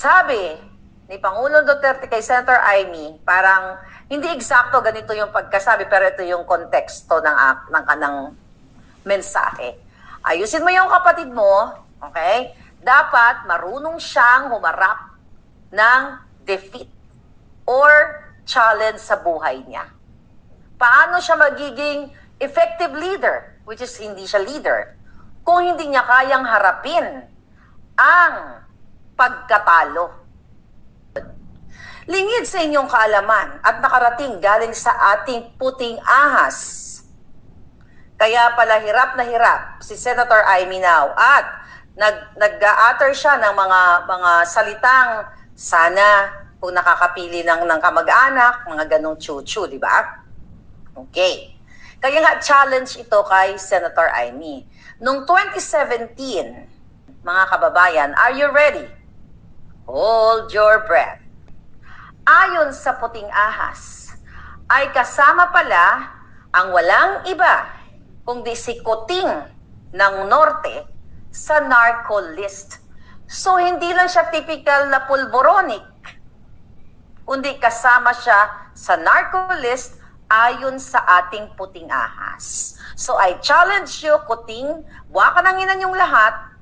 Sabi ni Pangulong Duterte kay Senator Amy, parang hindi eksakto ganito yung pagkasabi, pero ito yung konteksto ng, ng kanang mensahe. Ayusin mo yung kapatid mo, okay? Dapat marunong siyang humarap ng defeat or challenge sa buhay niya. Paano siya magiging effective leader, which is hindi siya leader, kung hindi niya kayang harapin ang pagkatalo. Lingid sa inyong kaalaman at nakarating galing sa ating puting ahas. Kaya pala hirap na hirap si Senator Amy Now at nag nag-utter siya ng mga mga salitang sana kung nakakapili ng ng kamag-anak, mga ganong chuchu, di ba? Okay. Kaya nga challenge ito kay Senator Amy. Noong 2017, mga kababayan, are you ready? Hold your breath. Ayon sa puting ahas, ay kasama pala ang walang iba kundi si Kuting ng Norte sa narco list. So hindi lang siya typical na pulboronic, kundi kasama siya sa narco list ayon sa ating puting ahas. So I challenge you, Kuting, buwa ka nang inan yung lahat,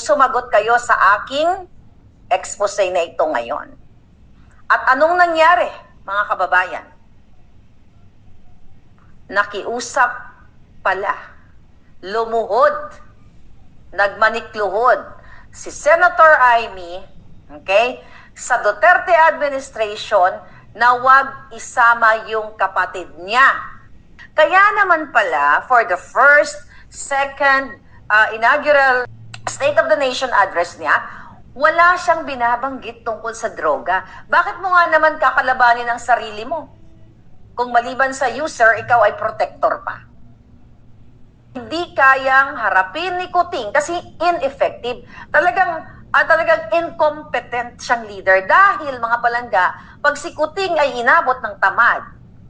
sumagot kayo sa aking expose na ito ngayon. At anong nangyari, mga kababayan? Nakiusap pala, lumuhod, nagmanikluhod si Senator Amy, okay, sa Duterte administration na wag isama yung kapatid niya. Kaya naman pala, for the first, second, uh, inaugural State of the Nation address niya, wala siyang binabanggit tungkol sa droga. Bakit mo nga naman kakalabanin ang sarili mo? Kung maliban sa user, ikaw ay protector pa. Hindi kayang harapin ni Kuting kasi ineffective. Talagang at talagang incompetent siyang leader dahil mga palangga, pag si Kuting ay inabot ng tamad,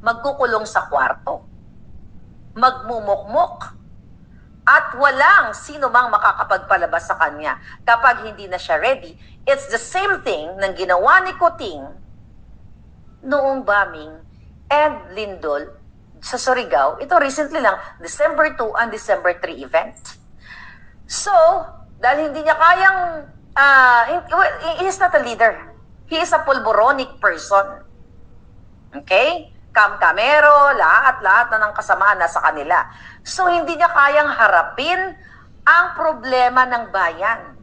magkukulong sa kwarto. Magmumukmuk at walang sino mang makakapagpalabas sa kanya kapag hindi na siya ready. It's the same thing ng ginawa ni Kuting noong bombing and Lindol sa Surigao. Ito recently lang, December 2 and December 3 event. So, dahil hindi niya kayang, uh, he is not a leader. He is a pulboronic person. Okay? Kam-kamero, lahat-lahat na ng kasamaan nasa kanila. So, hindi niya kayang harapin ang problema ng bayan.